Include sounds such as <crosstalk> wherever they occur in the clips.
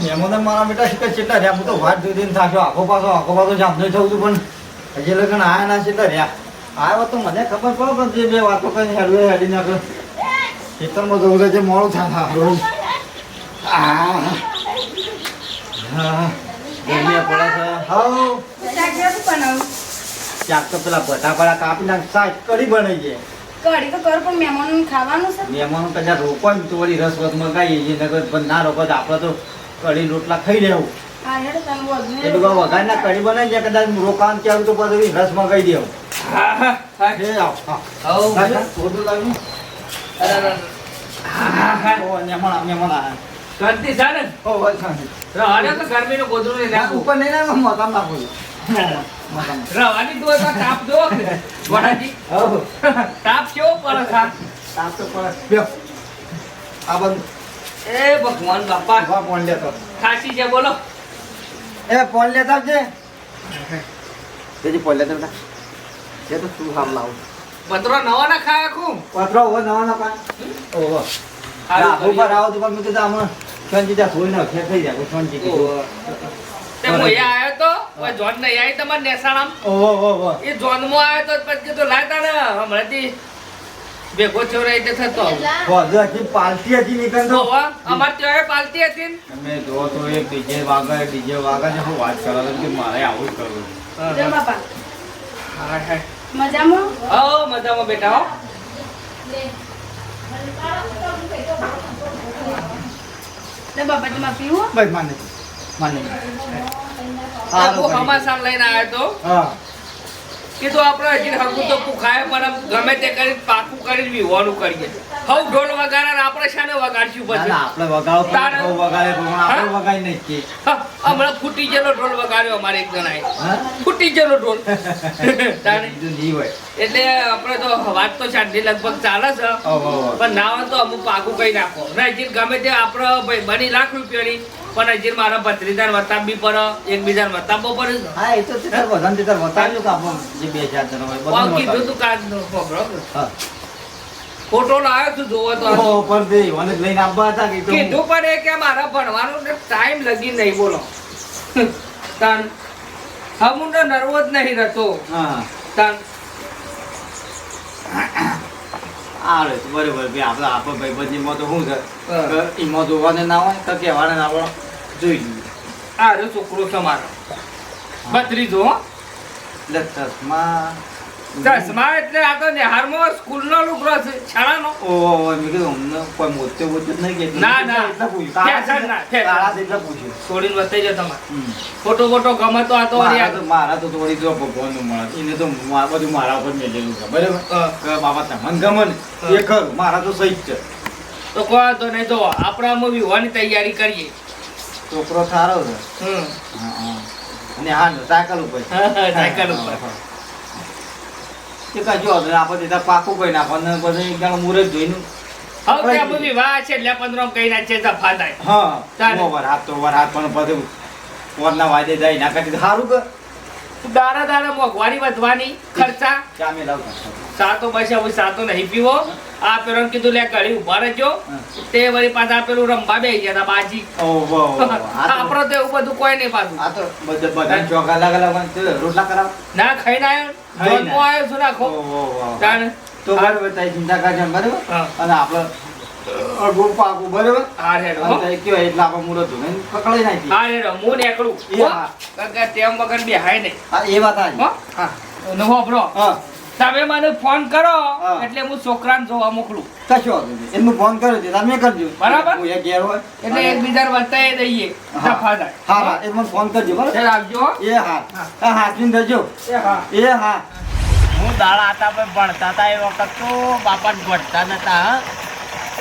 મહેમાનો મારા બેટા શીખે કેટલા રહ્યા. હું તો વાત જોઈ જોઈને થાક્યો. આખો પાછો આખો પાછો જામનો થયું છું પણ. હજી લગન આયા ના કેટલા રહ્યા. આવ્યો તો મને ખબર પડે પણ જે બે વાતો કરીને હેડવે હેડી નાખે ખેતરમાં જવું છે મોડું થાય રોજ. આ હા. ગરમી પડે છે. હાઉ શાક તો પેલા બટાકાડા કાપી નાખ શાક કઢી બને છે કઢી તો કર પણ મહેમાનોને ખાવાનું છે. મહેમાનો કદાચ રોકો ને તો વળી રસ વસ મંગાવીએ છીએ નકર પણ ના રોકો તો આપણે તો કઢી રોટલા ખાઈ લેવું. હા હેડો તમે વધુ એ લોકો વઘાર ના કઢી બનાવી છે કદાચ રોકાણ ચાલુ તો પછી રસ મંગાવી દેવું. તાપ કેવો પડે તાપ તો પડે. આ બધું. એ ભગવાન બાપા. ઊભા પોણ લેતો. ખાસી છે બોલો. એ પોણ લેતા છે તેજી પોણ લેતા બેટા. જે તો તું હામ લાવ. પતરો નવો ના ખાય આખું. પત્રો ઓ નવા ના પાન. ઓહો હા ઉપર આવો તો પણ મેં આમ આમાં જા થોઈ ના ફેર થઈ જાય ઓહો. તે મોયા આવ્યો તો ઓય જોન નહીં આવી તમારે નેસાણામ. ઓહો ઓહો એ એ જોનમાં આવ્યો તો પછી તો લાતા ને હમણાંથી ભેગો રહી તે થતો બધું હજી પાલટી હજી નીકળ તો ઓહો, અમારે ત્યાં પાલતી હતી. તમે જો તો એક ડીજે વાગે ડીજે વાગે છે હું વાત કરો કે મારે આવું જ કરવું છે. જો બાપા. મજામાં? હઉ, મજામાં બેટા હો. લે બાપા તમારે પીવું? ભાઈ માને માને. હા હું હમાસામ લઈને આવ્યો તો. હા. કીધું આપણે હજી હગું તો પુખાય પણ ગમે તે કરી પાકું કરી વિહોવાનું કરીએ હવ ઢોલ વગાડે આપણે શાને વગાડશું પછી આપણે વગાડો તારે- વગાડે પણ આપણે વગાડી નહીં. હમણાં ફૂટી ગયેલો ઢોલ વગાડ્યો અમારે એક જણાએ? ફૂટી ગયેલો ઢોલ <laughs> તારે. એટલે આપણે તો વાત તો શાંતિ લગભગ ચાલે છે. પણ ના હોય તો અમુક પાકું કઈ નાખો ને હજી ગમે તે આપણે ભાઈ બની લાખ રૂપિયાની પણ હજી મારા ભત્રીજાને વતાવવી પર એકબીજાને વતાવવો પડે ને. હા, એ તો તે વધન બધાને તે તાર બતાવ્યું કે જે બે ચાર જણ હોય, બધું કીધું તું કાજ નો? હા. ફોટો લાવ્યો તું જોવો તો ઓ પણ દે મને લઈને આવવા હતા કે કીધું પણ એ કે મારા ભણવાનો ટાઈમ લગી નહીં બોલો તાન હમું નર્વસ નહીં રહેતો હા. તાન આવે છે, બરોબર ભાઈ આપણે આપણે ભાઈબંધીમાં તો શું છે? એમાં જોવાને ના હોય તો કહેવાને ના હોય જોઈ લઈએ. આ રહ્યો છોકરો તમારો હો. એટલે ચશ્મા ચશ્મા એટલે આ તો નિહારમાં સ્કૂલનો લુગડો છે શાળાનો. ઓહો, મેં કીધું અમને કોઈ મોતે મોતે જ નહીં કે ના, ના. એટલે પૂછ્યું. કાળા ફેશન ના, ફેશન. કાળા છે એટલે પૂછ્યું. છોડીને વતાઈ જાઓ તમારે. ફોટો ફોટો ગમે તો આ તો મારા તો થોડી જો ભગવાનનું મળે એને તો મા- બધું મારા ઉપર મેલેલું છે. બરાબર. બાબા તમને ગમે ને. એ ખરું. મારા તો સહી જ છે. તો કોઈ તો નહીં. તો આપણે આમાં વિવાહની તૈયારી કરીએ. છોકરો સારો છે. હમ. અને હા સાયકલ ઉપર. <laughs> સાયકલ ઉપર. આપણે પાકું પછી મુહૂર્ત જોઈને હવે બધી છે એટલે છે દફા હા ચાલે. ઓ તો વરસાદ પણ પછી વરના વાદે જાય ના કરતી સારું કે. દારા દાડા મોંઘવારી વધવાની ખર્ચા. ચા મેં સાતો બસ હવે સાતો નહીં પીવો. આ પેલો કીધું લે ઘડી ઊભા રહેજો. તે વળી પાછા પેલું રંભા બે ગયા તા બાજી ઓહો, ઓહો. તો- આપણો તો એવું બધું કોઈ નહીં પાછું. આ તો બધા ચોક અલગ અલગ રોટલા કરાવ. ના ખાઈને આવ્યો જોન આવ્યો છું નાખો. તો બરાબર તારી ચિંતા કરજે બરાબર? અને આપણે અડધું પાકું બરાબર? હા એટલે આપણે પકડાઈ. હા હું નીકળું તેમ વગર બેહાય નહીં. હા, એ વાત. હા. હા. તમે મને ફોન કરો એટલે હું છોકરાને જોવા મોકલું. કશો એમનું ફોન કર્યો છે તમે કરજો. બરાબર. હું એક ઘેર હોય. એટલે એકબીજા વર્તાય દઈએ. હા. હા હા. એ મને ફોન કરજો બરાબર? આવજો એ હા. હા. હાથવીને દેજો એ હા. એ હા. હું દાડા હતા પણ ભણતા હતા એ વખત તો બાપા ભણતા નતા હા.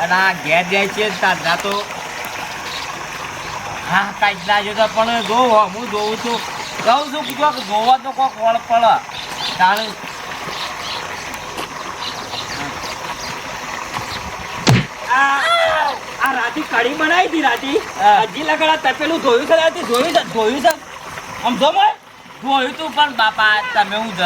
અને આ ઘેર જાય છે તારના તો. હા કાંઈક ના જોતા પણ જોઉં હું જોઉં છું. કહું છું કે કોક જોવા તો કોઈક વળ પડે આ રાતી કઢી બનાવી હતી રાતી. હજી લગડા તપેલું ધોયું છે રાતી? ધોયું છે? ધોયું છે? આમ જો ધોયું તું પણ બાપા તમે હું જ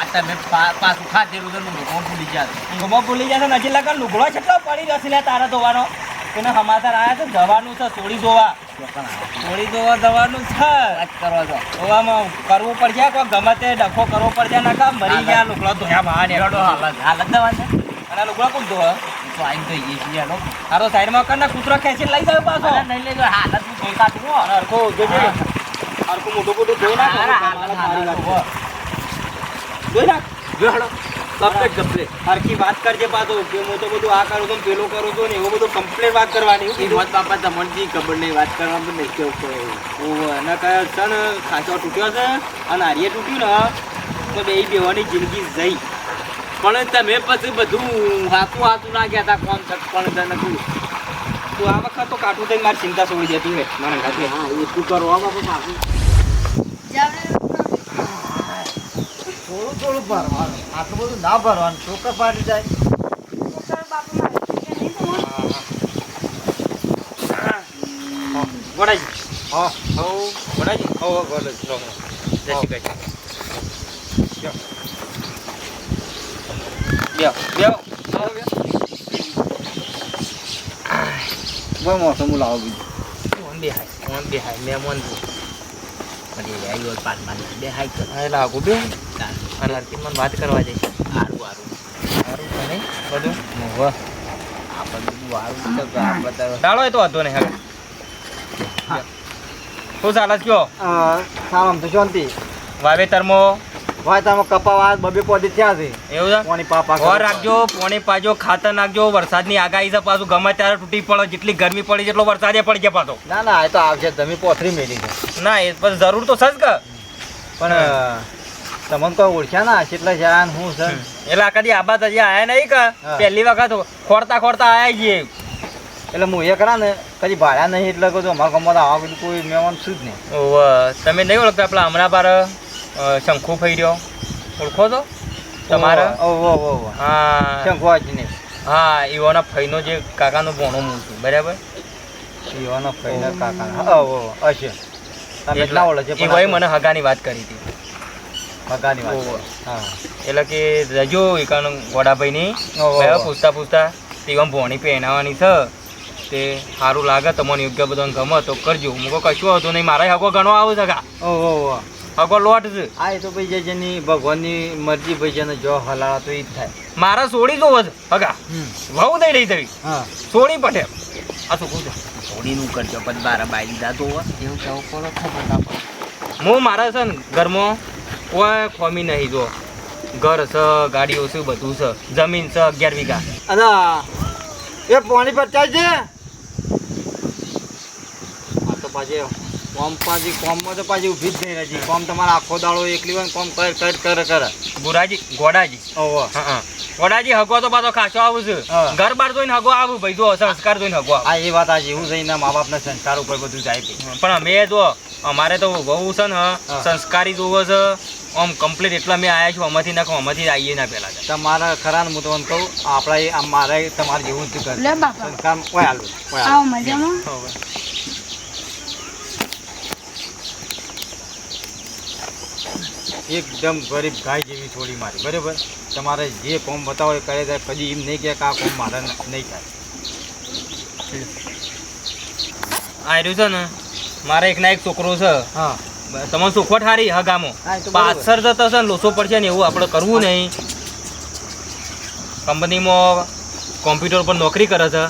આ તમે પાછું ખાધેલું તો લુગડો ભૂલી ગયા લુગડો ભૂલી જાય ને હજી લગડ. લુગડો કેટલો પડી ગયો છે તારા ધોવાનો? બાપીને સમાચાર આયા છે જવાનું છે સોડી જોવા. સોડી જોવા જવાનું છે. કરવા છો. જોવામાં કરવું પડશે કોઈ ગમે તે ડખો કરવો પડશે ના કા મરી ગયા લુકડા ધોયા બહાર નીકળો હાલત હાલત દવા છે અને આ લુગડા કોણ ધોવા? તો આઈ તો એ છીએ હેડો. આ સાઈડમાં કૂતરો ખેંચી લઈ જાય પાછો. નહીં લઈ હાલત હું ધોઈ કાઢું હો. હરખો જોજે હરખું મોટું મોટું ધોઈ નાખ. હારા, હારા, હારા. ધોઈ જો હેડો. કમ્પ્લીટ કમ્પ્લેટ હરખી વાત કરજે પાછો. કે હું તો બધું આ કરું છું પેલું કરું છું ને એવું બધું કમ્પ્લેટ વાત કરવાની. એ મોત બાપા તમને ખબર નહીં વાત કરવા તો નહીં કેવું ઓવે, અને કયો છે ને ખાંચો તૂટ્યો છે અને હારીએ તૂટ્યું ને તો બે બેવાની જિંદગી જઈ. પણ તમે પછી બધું હાથું હાથું ના ગયા હતા કોમ છત પણ તને તું તું આ વખત તો કાઠું થઈને મારી ચિંતા છોડી જતી હોય. મારા ઘાટે હા એ તું કરો બાપા પાછું. થોડું થોડું ભરવાનું આટલું બધું ના ભરવાનું છોકર પાડી જાય મોસમ લાવો બીજું બેહાય બેહાય મેં મન આવ્યો હા બે અને મને વાત કરવા જઈશ. સારું સારું બધું? આ બધું છે તો આ ચાલો એ તો વાંધો નહીં હવે શું ચાલે કયો? સારામ તો શાંતિ વાવેતરમાં? ભાઈ તમે કપાવા બબે પોદી થયા છે. એવું છે? પાણી પાપા ઘર રાખજો પોણી પાજો ખાતર નાખજો વરસાદની આગાહી છે પાછું. ગમે ત્યારે તૂટી પડે જેટલી ગરમી પડી જેટલો વરસાદે પડી જાય પાછો. ના ના એ તો આવશે તમે પોથરી મેલી છે. ના એ પણ જરૂર તો છે જ કે. પણ તમને કોઈ ઓળખ્યા ના કેટલા છે આ ને શું છે? એટલે આ કદી આબાદ હજી આયા નહીં કે? પહેલી વખત ખોરતા ખોરતા આયા છીએ. એટલે હું એ કરા ને કદી ભાડ્યા નહીં એટલે કહું અમારા ગામમાં તો આવા બધું કોઈ મહેમાન શું જ નહીં. ઓવ, તમે નહીં ઓળખતા પેલા હમણાં બાર શંખુ ફઈ રહ્યો ઓળખો છો? તમારા? ઓહો ઓહો હા. શંખુ નહીં હા ઈવોના ફઈનો જે કાકાનો ભોણો હું છું બરાબર? ઈવાના ફઈના કાકા હા ઓહો હશે. એટલા ઓળે છે એ ભાઈ મને હગાની વાત કરી હતી. હગાની વાત. હા. એટલે કે રજો એકાનો ગોડાભાઈની. પૂછતા પૂછતા તેવા ભોણી પહેરાવાની છે તે સારું લાગે તમને યોગ્ય બધાને ગમે તો કરજો. હું કશું હતું નહીં મારા હગો ઘણો આવું છે કા ઓહો લોટ છે. આ એ તો ભાઈ જે જેની ભગવાનની મરજી ભાઈ જેને જો હલાળા તો એ જ થાય. મારા સોડી જોવો છે હગા. વહુ દઈ રહી થઈ સોળી સોડી પટેલ. આ શું કહું થોડીનું કરજો પછી બાર બાઈ દીધા તો. એવું કેવું પડો? ખબર હું મારા છે ને ઘરમાં કોઈ ખોમી નહીં જો. ઘર છે ગાડીઓ છે બધું છે. જમીન છે અગિયાર વીઘા. અને એ પાણી પર ચાલ છે આ તો પાછી કોમ પાછી કોમમાં તો પાછી ઊભી જ થઈ રહી કોમ તમારે આખો દાડો એકલી હોય કોમ કર કર કરે કરે. ગુરાજી ગોડાજી. ઓહો. હા હા. ગોડાજી હગો તો પાછો ખાસો આવું છે. ઘર બાર જોઈને હગો આવું ભાઈ જો સંસ્કાર જોઈને હગો આ એ વાત આજે એવું જઈને મા બાપના સંસ્કાર ઉપર બધું જાય છે. પણ અમે જો અમારે તો બહુ છે ને સંસ્કારી જોવો છે આમ કમ્પ્લીટ એટલા મેં આવ્યા છું અમાથી નાખો અમાથી આવીએ ના પેલા તમારા ખરા ને હું તમને કહું આપણા એ- આમ મારે તમારે જેવું જ કરે સંસ્કાર ઓય હાલો ઓય હાલો. મજામાં. એકદમ ગરીબ ગાય જેવી છોડી મારી બરાબર? તમારે જે કોમ બતાવો એ કરે જાય કદી એમ નહીં કે આ કોમ મારે નહીં થાય. આ રહ્યું છે ને મારે એક ના એક છોકરો છે. હા. તમારો સુખવટ હારી હા, ગામો? પાછળ જતો છે ને લોસો પડશે ને એવું આપણે કરવું નહીં. કંપનીમાં કોમ્પ્યુટર પર નોકરી કરે છે.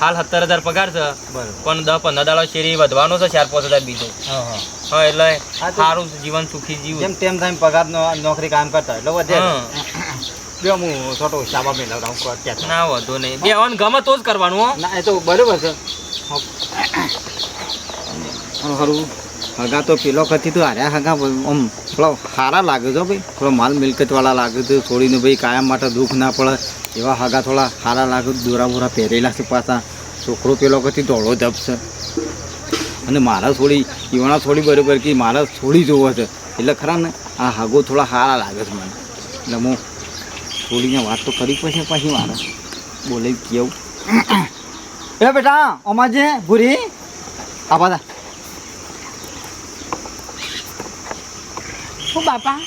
હાલ સત્તર હજાર પગાર છે. પણ દસ પંદર દાડો શેરી વધવાનો છે ચાર પાંચ હજાર બીજો. હા હા. હા એટલે હા, સારું જીવન સુખી જીવ જેમ તેમ થાય પગાર નો- નોકરી કામ કરતા એટલે વધે બે હું છોટો શાબા હું કહું ના વધુ નહીં. બે હવાનું ગમે તો જ કરવાનું હો. ના એ તો બરોબર છે. ખરું હગા તો પેલો કથી તો હાર્યા હગા આમ થોડો સારા લાગે છે ભાઈ. થોડો માલ મિલકતવાળા લાગે છે છોડીને ભાઈ કાયમ માટે દુઃખ ના પડે. એવા હગા થોડા સારા લાગે દોરા બોરા પહેરેલા છે પાછા. છોકરો પેલો કથી ધોળો ધપ છે. અને મારા છોડી ઈવાણા છોડી બરાબર કે મારા છોડી જોવો છે. એટલે ખરા ને આ હગો થોડા સારા લાગે છે મને. એટલે હું છોડીને વાત તો કરી પછી પછી મારે. બોલે કેવું? એ બેટા અમાર જે ભૂરી આ પાછા હું બાપા?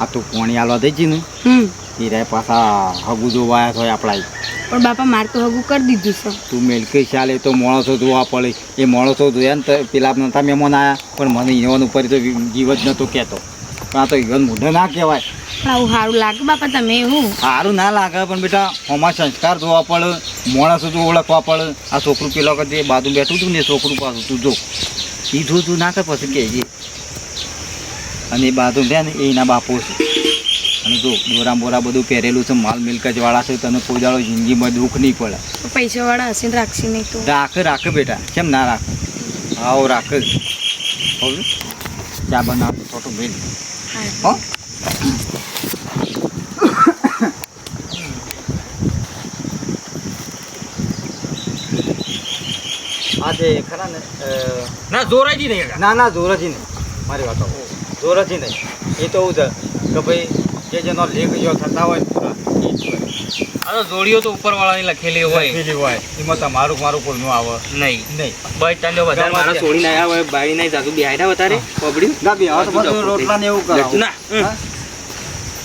આ તું પોણી આલવા દઈ ને. એ રે પાછા હગુ જોવાયા હોય આપણા પણ બાપા માર તો હગું કરી દીધું છે. તું મેલકી ચાલે તો માણસો જોવા પડે. એ માણસો જોયા ને તો પેલા નતા મહેમાન આવ્યા પણ મને ઈવન ઉપર તો જીવ જ નહોતો કહેતો. પણ આ તો ઈવન મોઢે ના કહેવાય. પણ આવું સારું લાગે બાપા તમે એવું? સારું ના લાગે પણ બેટા આમાં સંસ્કાર જોવા પડે માણસો જો ઓળખવા પડે. આ છોકરું પેલો જે બાજુ બેઠું હતું ને છોકરું પાછું તું જો. એ જો તું ના કર પછી કહેજે અને એ બાજુ રહ્યા ને એના બાપો છે. અને જો દોરા બોરા બધું પહેરેલું છે માલ મિલકત વાળા છે તને કોઈ દાડો જિંદગીમાં દુઃખ નહીં પડે. તો પૈસા વાળા હશે ને રાખશે નહીં તો? રાખ રાખ બેટા. કેમ ના રાખ? આવો રાખ. ચા બનાવ થોડું મેલ. હા. હો. આજે ખરા ને ના જોરાજી નહીં. ના ના જોરજી નહીં. મારી વાત. જોરજી નહીં. એ તો એવું છે કે ભાઈ જે જેનો લેખ જો થતા હોય ને પૂરા. કરે. તો જોડીઓ તો ઉપરવાળાની લખેલી હોય. લખેલી હોય. એમાં તમારું મારું કોઈનું આવે નહીં. નહીં. ભાઈ તને વધારે મારા છોડીને આવ્યા હોય બાળી નહીં જાતું ના વધારે? પબડ્યું ના બી હવે તો બધું રોટલા ને એવું કરાવો. ના.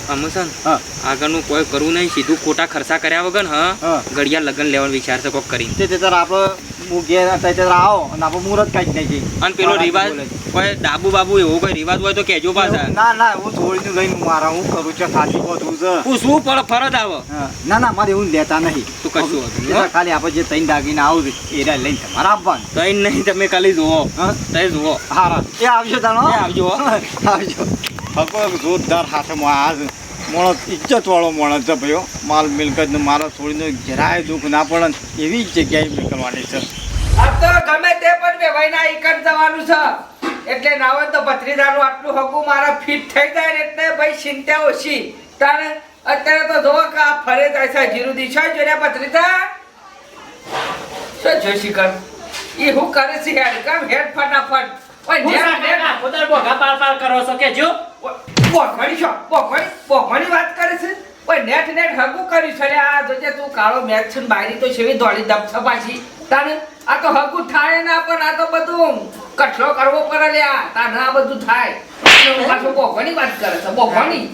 હા? છે આગળનું કોઈ કરવું નહીં સીધું ખોટા ખર્ચા કર્યા વગર હા ઘડિયા લગન લેવાનું વિચાર છે કોક કરી તે તે તાર આપણે હું ઘેર તાર આવો અને આપણે મુહૂર્ત કાઢી નાખી અને પેલો રિવાજ કોઈ ડાબુ બાબુ એવો કોઈ રિવાજ હોય તો કહેજો પાછા. ના ના હું થોડીનું લઈને મારા હું કરું છું સાચી બધું છે. પૂછવું પડે ફરજ આવે? ના ના મારે એવું લેતા નહીં. તું કશું હોતું હા? ખાલી આપણે જે તૈન દાગીને આવું છે એ લઈને તમારે આપવાનું તૈન નહીં તમે ખાલી જુઓ. હા. તઈ જુઓ. હા એ આવજો તાણો આવજો, <laughs> આવજો. ભગવાન જોરદાર હાથમાં આ જ માણસ ઇજ્જતવાળો માણસ છે ભાઈઓ. માલ મિલકત ને મારા છોડીને જરાય દુઃખ ના પડે એવી જ જગ્યાએ નીકળવાની છે. આ તો ગમે તે પણ વેવાઈના એકન જવાનું છે. એટલે ના હોય તો ભત્રીજાનું આટલું હકું મારા ફિટ થઈ જાય ને એટલે ભાઈ ચિંતા ઓછી. તારે અત્યારે તો જોવો કે આ ફરે જાય છે જીરું દિશા જોડે ભત્રીજા. શું જોશી કર? એ હું કરે છે હેડ? કમ હેડ ફટાફટ. ઓય નેટ નેટ બોખડી છો બોખડી બોખડી વાત કરે છે? ઓય નેટ નેટ હગું કર્યું છે લે આ જોજે તું કાળો મેચ છે બાયરી તો છેવી દોડી દબ છે પાછી. તાને આ તો હગું થાય ના, પણ આ તો બધું કઠલો કરવો પડે લે આ તાને બધું થાય. પાછો બોખડી વાત કરે છે બોખડી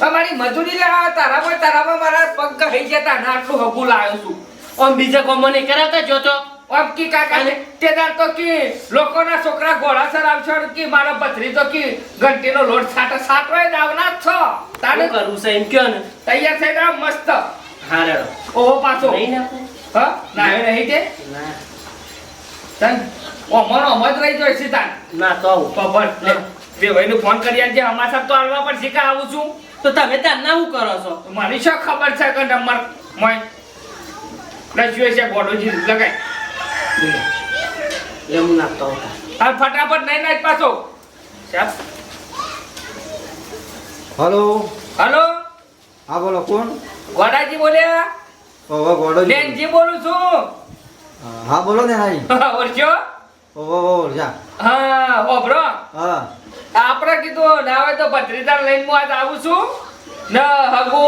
અમારી મજૂરી લે આ તારામાં તારામાં મારા પગ કહી જતા ના આટલું હગું લાવ્યો છું. આમ બીજા કોમોને કરાતા જોતો આમ કી કાકા. ને તે કી લોકોના છોકરા ઘોડા સર આવશે કી મારો પથરી તો કી ઘંટીનો લોટ સાટો સાટવાય દાવના જ છો. તાને કરું છે એમ કયો ને? તૈયાર થઈ ગયા મસ્ત. હા રે ઓહો પાછો. નહીં નાખું હા? નાયો નહીં કે ના. તન ઓ મનો જ રહી જોય સીતા ના તો આવું. પબર બે ભાઈને ફોન કરી આજે અમાર તો હાલવા પણ શીખા આવું છું. તો તમે ત્યાં ના શું કરો છો? મારી શું ખબર છે કે નંબર મોય લખ્યું છે ગોડોજી લગાય. નાખતો હતા ફટાફટ નહીં નાખ પાછો. સાહેબ હલો. હલો. હા બોલો કોણ? ગોડાજી બોલ્યા? ઓહો ગોડો બેનજી બોલું છું. હા બોલો ને ઓળખ્યો ઓહો હા ઓબરો હા. આપણે કીધું ના હોય તો ભત્રીદાર લઈને હું આજ આવું છું. ને હગુ.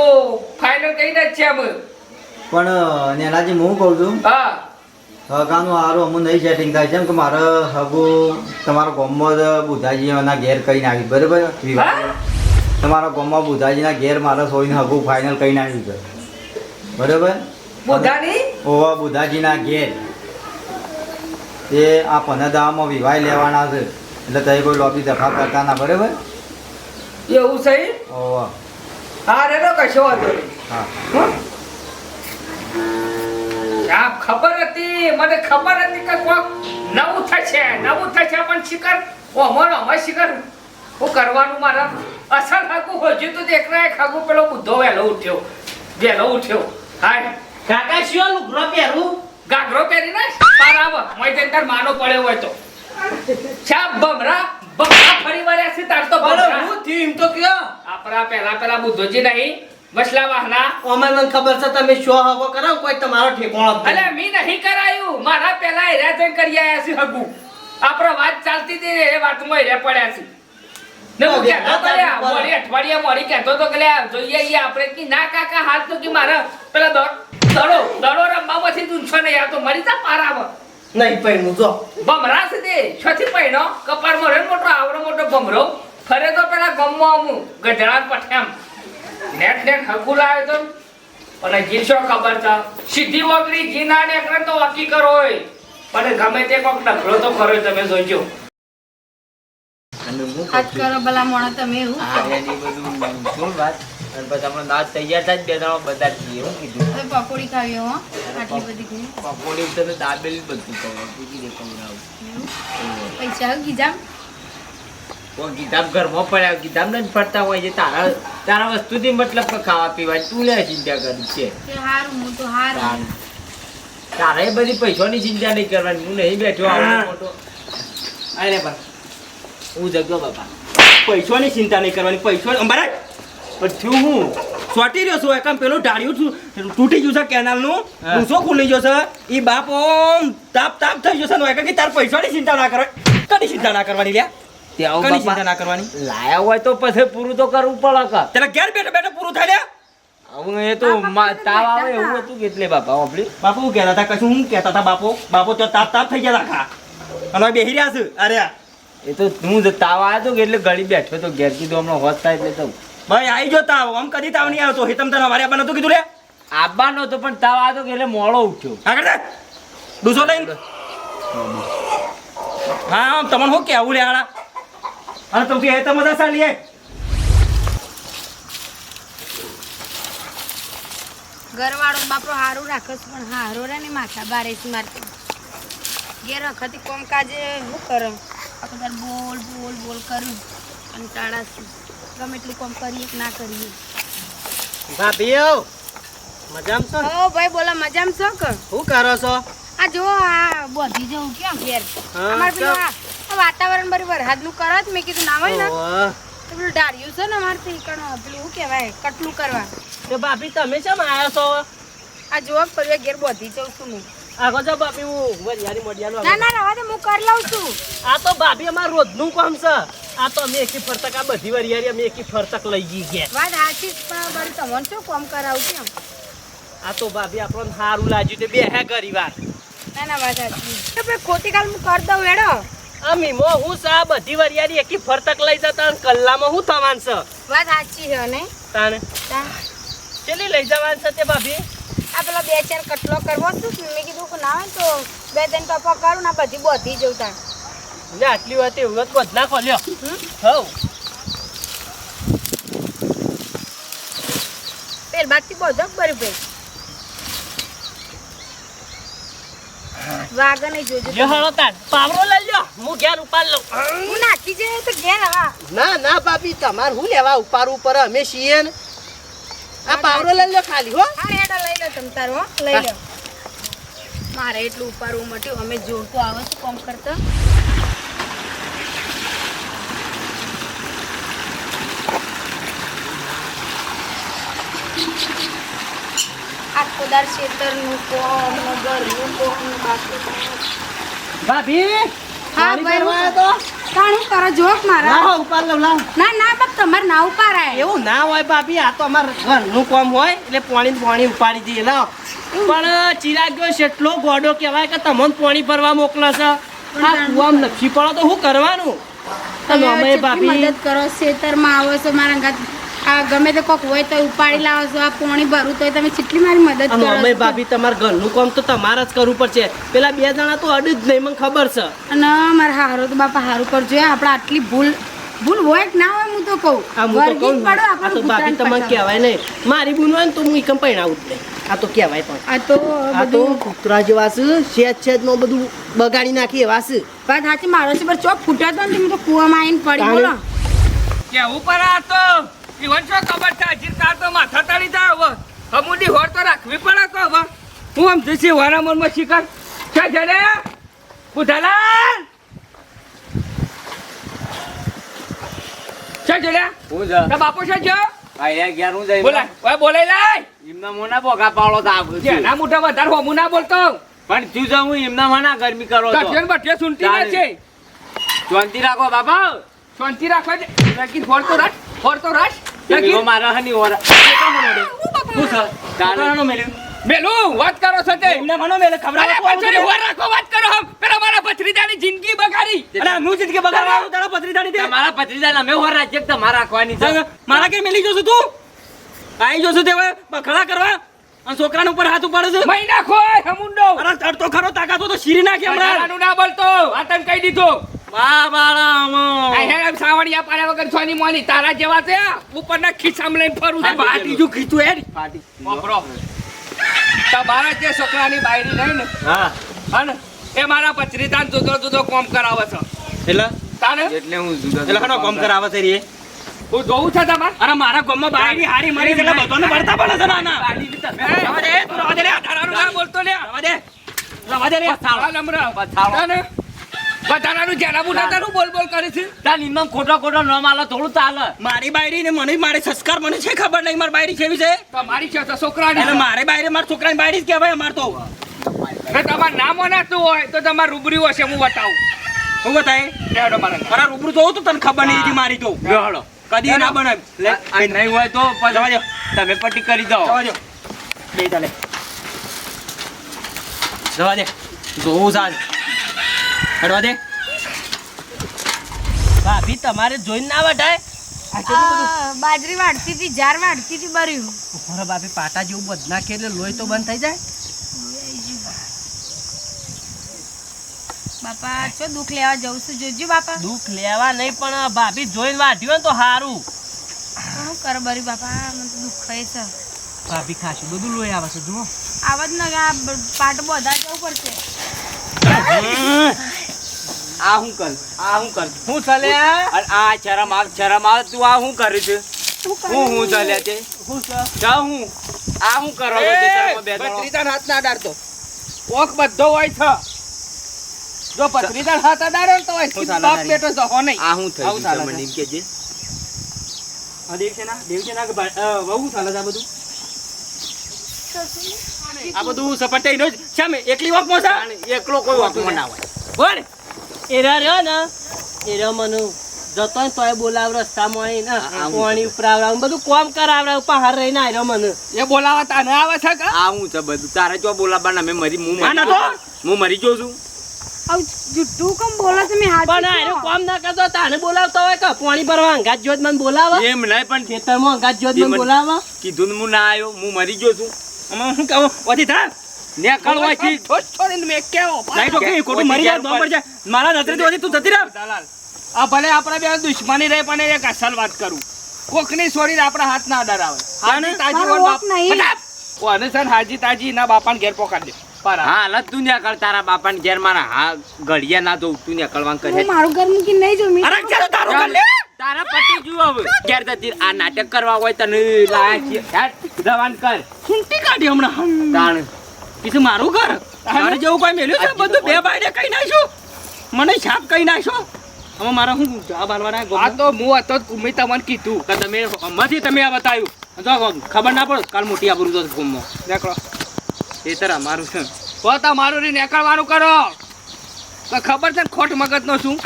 ફાઇનલ કહીને જ છે અમે પણ નેનાજી હું કહું છું. હા. હગાનું સારું અમુક નહીં સેટિંગ થાય. છે કે મારે હગુ તમારા ગામમાં જ બુધાજીના ઘેર કરીને આવી. બરાબર? તમારા ગામમાં બુધાજીના ઘેર મારે સોઈને હગુ ફાઇનલ કરીને આવ્યું છે બરાબર? ઓવા બુધાજીના ઘેર. એ આ પનદામાં વિવાહ લેવાના છે. એટલે તમે કોઈ લોબી દફા કરતા ના. બરાબર? એવું સહી ઓવા. હા રે તો કશો વાંધો હા? આ ખબર હતી મને ખબર હતી કે કોક નવું થશે નવું થશે પણ શિખર ઓમર અમે શિખર હું કરવાનું મારા અસર હાકું હોજ્યું તો દેખના એક હાકું પેલો બુદ્ધો વહેલો ઉઠ્યો. વહેલો ઉઠ્યો. હાય. કાકા શું લુગડો પહેરું? ગાગરો પહેરીને આવ. મોય તેન તાર માનો પડ્યો હોય તો. છા બમરા બમરા ફરી વળ્યા છે? તાર તો બમરા. હું થયું એમ તો કયો? આપણા પહેલા પહેલા બુદ્ધોજી નહીં. વસલા વાહના. મને ખબર છે તમે શો હગો કરો કોઈ તમારો ઠેકોણો અલે મી નહીં કરાયું. મારા પેલા હેરા જઈને કરી આયા છે હગુ. આપણે વાત ચાલતી હતી એ વાતમાં પડ્યા છે. ને હું કહેતો તો લ્યા, તારી અઠવાડિયા મોડી કહેતો તો કે લ્યા, જોઈએ આઈએ આપણે કે ના કાકા હાલ તો કે મારા પેલા દડો દડો દડો રમવા પછી દૂંછો નહીં આ તો મરી જા નહીં જો. બમરા છે તે છથી પૈણો. કપાળમાં રે મોટો આવડો મોટો બમરો ફરે તો પેલા ગમમાં અમુ ગઢડા પઠેમ નેટ નેટ હકુલ લાવ્યો તો? અને જી શું ખબર છે? સીધી વગરી જીના નીકળે તો વકી કરો હોય. પણ ગમે તે કોક ડખલો તો કરો તમે જોજો. અને હું આજ કરો ભલા મોણા તમે એવું. બધું શું વાત? અને પછી આપણે નાચ તૈયાર થાય બે જણા બધા જ છીએ. હું કીધું. હવે પકોડી ખાવી હો આટલી બધી પકોડી તને દાબેલી બધું. પૈસા કોઈ ગીધામ ઘરમાં પડ્યા ગીધામ ને ફરતા હોય છે તારા તારા વસ્તુથી મતલબ કે ખાવા પીવા તું લે ચિંતા કરી છે. કે હારું હું તો હારું. તાર- બધી પૈસાની ચિંતા નહીં કરવાની હું નહીં બેઠો મોટો. અરે બા હું જગ્યો બાપા. પૈસાની ચિંતા નહીં કરવાની પૈસો અમારે પણ થયું હું? સોટી રહ્યો છું એકમ પેલું ઢાળ્યું છું તૂટી ગયું છે કેનાલનું. ઊંચો ખુલી ગયો છે? એ બાપ ઓમ તાપ તાપ થઈ ગયો છે પૈસા ની તાર પૈસાની ચિંતા ના કરવા કદી ચિંતા ના કરવાની લ્યા. તે આવું કદી ચિંતા ના કરવાની? લાયા હોય તો પછી પૂરું તો કરવું પડે કે. તેના ઘેર બેઠો બેઠો પૂરું થાય લ્યા હવે એ તો તાવ આવે એવું હતું. કેટલે બાપા બાપુ હું કહેતા હતા કશું હું કહેતા હતા બાપો? બાપો તો તાપ તાપ થઈ ગયા ખા અને બેહી રહ્યા છે. અરે એ તો હું જ તાવ આવ્યો તો કે એટલે ગળી બેઠો તો ઘેર કીધું હમણાં હોશ થાય એટલે તો. ભાઈ આવી જો તાવ. આમ કદી તાવ નહીં આવતો. તો હેતમ તને અમારે આપવાનું હતું કીધું લે આવવાનો હતો પણ તાવ આવ્યો તો એટલે મોડો ઉઠ્યો. આગળ. ડૂસો લઈને. હા આમ તમને શું કેવું લે હાડા અને તમે એ તો મજા ચાલીએ ઘરવાળો બાપરો હારું રાખે છે પણ હારો રે ને માથા બારે છે મારતી ઘેર વખતે કોમકાજે શું કરો? આખો તાર બોલ બોલ બોલ કરું. ટાળા ગમે એટલું કોમ કરીએ કે ના કરીએ. ભાભીઓ મજામાં છો? હો ભાઈ બોલા મજામાં છો કે? શું કરો છો? આ જો આ બોધી જવું ક્યાં ઘેર? હા, પેલા વાતાવરણ બરી વરસાદનું કરત મેં કીધું ના હોય ને. તો પેલું ડાળ્યું છે ને અમારે થી ઈકણ પેલું શું કહેવાય કટલું કરવા. તો ભાભી તમે શેમ આવ્યા છો? આ જો ફરી ઘેર બધી જઉં છું હું. આગો જો ભાભી હું વરિયાળી મોડિયાનો ના ના રવા દે હું કરી લઉં છું. આ તો ભાભી અમાર રોજનું કામ છે. આ તો અમે એકી ફરતક આ બધી વરિયાળી અમે એકી ફરતક લઈ ગઈ ગયા વાત સાચી પણ વળી તમને શું કામ કરાવું કેમ? આ તો ભાભી આપણને સારું લાગ્યું તે બે હે કરી વાર ના ના વાત સાચી. ખોટી કાલ હું કરી દઉં એડો આ મીમો હું સા બધી વરિયાળી એકી ફરતક લઈ જતા અને કલ્લામાં હું થવાનું છે? વાત સાચી છે ને તાને તા. ચેલી લઈ જવાનું છે તે ભાભી? આ પેલો બે ચાર કટલો કરવો છું મેં કીધું કે ના હોય તો બે ત્રણ ટપા કરું ને બધી બધી જવું તાર ને આટલી વાત એવું જ બધ ખોલ્યો લ્યો. હવ. પેલ બાકી બધો બરી ભાઈ વાગા જોજો જે હળો તાર પાવડો લઈ લ્યો. હું ઘેર ઉપાડ લઉં. હું નાખી જાય તો ઘેર ના ના ભાભી તમારે હું લેવા ઉપાર ઉપર? અમે છીએ ને. આ પાવડો લઈ લો ખાલી હો. હા હેડો લઈ લો તમ તારો હો, લઈ લો મારે એટલું ઉપાડવું મટ્યું. અમે જોડતો આવે છે કોમ કરતા. આખો દાર ખેતરનું કોમ ને ઘરનું કોમ ભાભી હા ભાઈ તો? કાણું કરો જોક મારા. ના ઉપર લો લાવ. ના ના બાપ તમાર ના ઉપારાય એવું ના હોય ભાભી આ તો અમારે ઘરનું કોમ હોય એટલે પાણી પાણી ઉપાડી દઈએ લાવ. પણ ચિરાગ્યો છે એટલો ગોડો કહેવાય કે તમને પાણી ભરવા મોકલા છે. આ કુવામ નથી પડો તો શું કરવાનું? તમે અમે ભાભી. મદદ કરો ખેતરમાં આવો છો મારા ઘર આ ગમે તે કોક હોય તો ઉપાડી લાવો છો આ પોણી ભરું તો તમે કેટલી મારી મદદ કરો અમે ભાભી તમારા ઘરનું કામ તો તમારે જ કરવું પડશે. પેલા બે જણા તો અડ જ નહીં મને ખબર છે. અને મારા હારો તો બાપા હારું કરજો આપણે આટલી ભૂલ ભૂલ હોય કે ના હોય હું તો કહું. હું તો વર્ગી કહું પડો આ તો ભાભી ગુજરાન તમને કહેવાય નહીં. મારી ભૂલ હોય ને તો હું એકમ પૈણાવું જ નહીં. આ તો કહેવાય પણ. આ તો આ તો કૂતરા જેવા છે સેજ સેજમાં બધું બગાડી નાખી એવા છે. પણ સાચી મારો છે પર ચોક ફૂટ્યો તો ને તો કુવામાં આવીને પડી. બોલો. કેવું પર આ તો શું ખબર છે હજી તાર તો માથા તળી જાય હવે. હમુંડી હોર તો રાખવી પડે તો હવે. હું આમ જઈશ વારા મનમાં શિકાર. છે જડે પુધાલાલ છે જડ્યા હું જ. તારા બાપુ છે જો? આયા ઘેર હું જઈ બોલાય. ઓય બોલાય લાય. એમના મોના બોગા પાવડો તો આવું છે. જેના મોઢા વધારે હોમું ના બોલતો પણ તું જાઉં હું એમના મના ગરમી કરો તો સુનતી ના છે. શાંતિ રાખો બાપા. શાંતિ રાખો રાખી તો રાખ. તો લગી મારા હની ઓરા તારે? મેલ્યું. મેલું? વાત કરો છો તે. એમને મનો મેલે ખબર રાખો વાત કરો હમ પેલા મારા ભત્રીજાની જિંદગી બગાડી. અને હું જિંદગી બગાડવા તારા પત્રી દાડી દે તમારા પત્રીજાને અમે હોર તો મારા રાખવાની છે? મારા કે મેલી જોશું તું? આવી જોશું તે બખડા કરવા. અને છોકરાના ઉપર હાથ ઉપાડે છે. મહી નાખો હમુંડો. અરે ખરો તાકાતો તો શીરી નાખે હમણાં. ના બોલતો. આતંક કહી દીધું. વાહ બાળા આ આમાં. સાવણિયા પાડ્યા વગર સોની મોની તારા જેવા છે? ઉપરના ખિસ્સામાં લઈને ફરું આ બાટી જો ખીચું હેડ. વાપરો. તમારા જે છોકરાની બાયરી રહી ને હા. હને એ મારા પચરીતાન જુદો જુદો કોમ કરાવે છે. એટલે? તાને? એટલે હું જુદા એટલે ખરો કોમ કરાવે છે રે. હું જોઉં છે તમારે? અરે મારા ગામમાં બાયડી હારી મારી છે એટલે બધાને ભરતા પડે છે નાના. રવા દે તું રવા દે લે તારાનું ના બોલતો લે. રવા દે. રવા દે લે આ નમ્ર. તાને? વધારાનું જેના બુટા તારું બોલ બોલ કરે છે. તાર ખોટો ખોટો ન માલો થોડું ચાલે મારી બાયરી ને મને મારે સંસ્કાર મને છે ખબર નહીં મારી બાયરી કેવી છે? તમારી છે તો છોકરાની. મારે બાયડી મારા છોકરાની બાયડી જ કહેવાય અમાર તો. તમારે નામ ઓનાતું હોય તો તમારે રૂબરૂ હશે હું બતાવું. હું બતાય? મારા રૂબરૂ જોઉં તો તને ખબર નહીં હતી મારી તો. બેહડો. કદી ના બને લે નહીં હોય તો પછી તમે પટ્ટી કરી દો. જવા દો. બે ચાલે જવા દે. જોવું સાજ. હડવા દે. ભાભી તમારે જોઈને ના વટાય બાજરી વાળતી હતી જાર વાળતી હતી બર્યું. અરે ભાભી પાટા જેવું બદના કે એટલે લોહી તો બંધ થઈ જાય? બાપા છો દુઃખ લેવા જવું છું? જોજો બાપા. દુઃખ લેવા નહીં પણ ભાભી જોઈને વાઢ્યો ને તો સારું શું કર બરી બાપા? મને તો દુઃખ થાય છે. ભાભી ખાસું બધું લોહી આવે છે જુઓ. આવા જ ને આ પાટ બધા જવું પડશે. આ હું કર? આ હું કર? હું ચાલે? આ શરમ આવ શરમ આવ તું આ હું કરી છે? હું હું ચાલ્યા છે. જા હું આ હું કરો છે? તારો બે? પત્રીદાર હાથ ના અડાડતો. ઓખ બધો હોય છે. જો પત્રીદાર હાથ અડાડે તો હોય હું બાપ? બેટો જહો નહીં. આ હું થઈ ગયું છે મને એમ કહેજે. આ દેવ ના દેવ ના કે વહુ ચાલે છે આ બધું? આ બધું સપટે નો જ છે એકલી વાક મોસા એકલો કોઈ વાંકમાં ના હોય. બોલ. એરા રહ્યો ને એરા મને જતો ને તોય બોલાવ રસ્તામાં આવીને પાણી ઉપર આવડાવ બધું કોમ કરાવડાવ પહાડ રહીને આવ્યો મને. એ બોલાવા તાને આવે છે કે? આ હું છે બધું. તારે જો બોલાવવાના મેં મરી હું મરી તો. હું મરી જાઉં છું. આવ જુઠ્ઠું કમ બોલો તમે હાથ પણ આરે કોમ ના કરતો તાને બોલાવતો હોય કે પાણી ભરવા અંગાત જોત મને બોલાવા? એમ નહીં પણ ખેતરમાં અંગાત જોત મને મને- બોલાવા? કીધું ને હું ના આવ્યો હું મરી ગયો છું. અમે હું કહું ઓથી થા. નેકળ હોયથી છોડ છોડીને મે કેવો નહીં તો કે ખોટું મરી જાય દોમ જાય. મારા નજરેથી ઓથી તું જતી રહે દલાલ આ ભલે આપણે બે દુશ્મની રહે પણ એક અસલ વાત કરું. કોકની છોડીને આપણા હાથ ના ડરાવે. હાજી તાજી ઓર બાપ નહીં. ઓ અને છે હાજી તાજી ના બાપાને ઘેર પોકાડી દે. હા હાલત તું નેકળ તારા બાપાને ઘેર મારા હા ઘડિયા ના દઉં તું નેકળવાનું કરે મારું ઘર નહીં અરે ચાલો તારું કર લે. તારા પતિ જુઓ હવે. જતી આ નાટક કરવા હોય તને લાયા હેટ, કર. ખૂંટી કાઢી હમણાં. તાણ. પીછે મારું ઘર? મારે જેવું કોઈ મેલ્યું છે? બધું બે બાયડે કહી નાખ્યું? મને છાપ કહી નાખ્યો? હવે મારા હું જવાબ આલવાના આ? તો હું હતો જ કુમી તમને કીધું. કે તમે માંથી તમે આ બતાવ્યું. જો ખબર ના પડે કાલ મોટી આબરૂ તો ગુમો. નીકળો. એ તરા મારું છે. તો તમારું રી નીકળવાનું કરો. તો ખબર છે ખોટ મગજનો શું?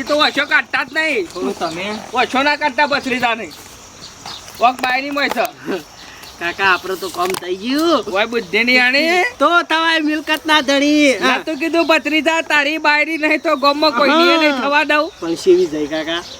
એ તો ઓછો કાઢતા જ નહીં. તમે? ઓછો ના કાઢતા બસરીદા નહીં વક બાયની મોય છે. કાકા આપણે તો કામ થઈ ગયું. ઓય બુદ્ધિની આણી. તો તમારી મિલકત ના ધણી. આ તો કીધું ભત્રીજા તારી બાયરી નહીં તો ગમમાં કોઈ નહીં થવા દઉં. પણ સેવી જાય કાકા?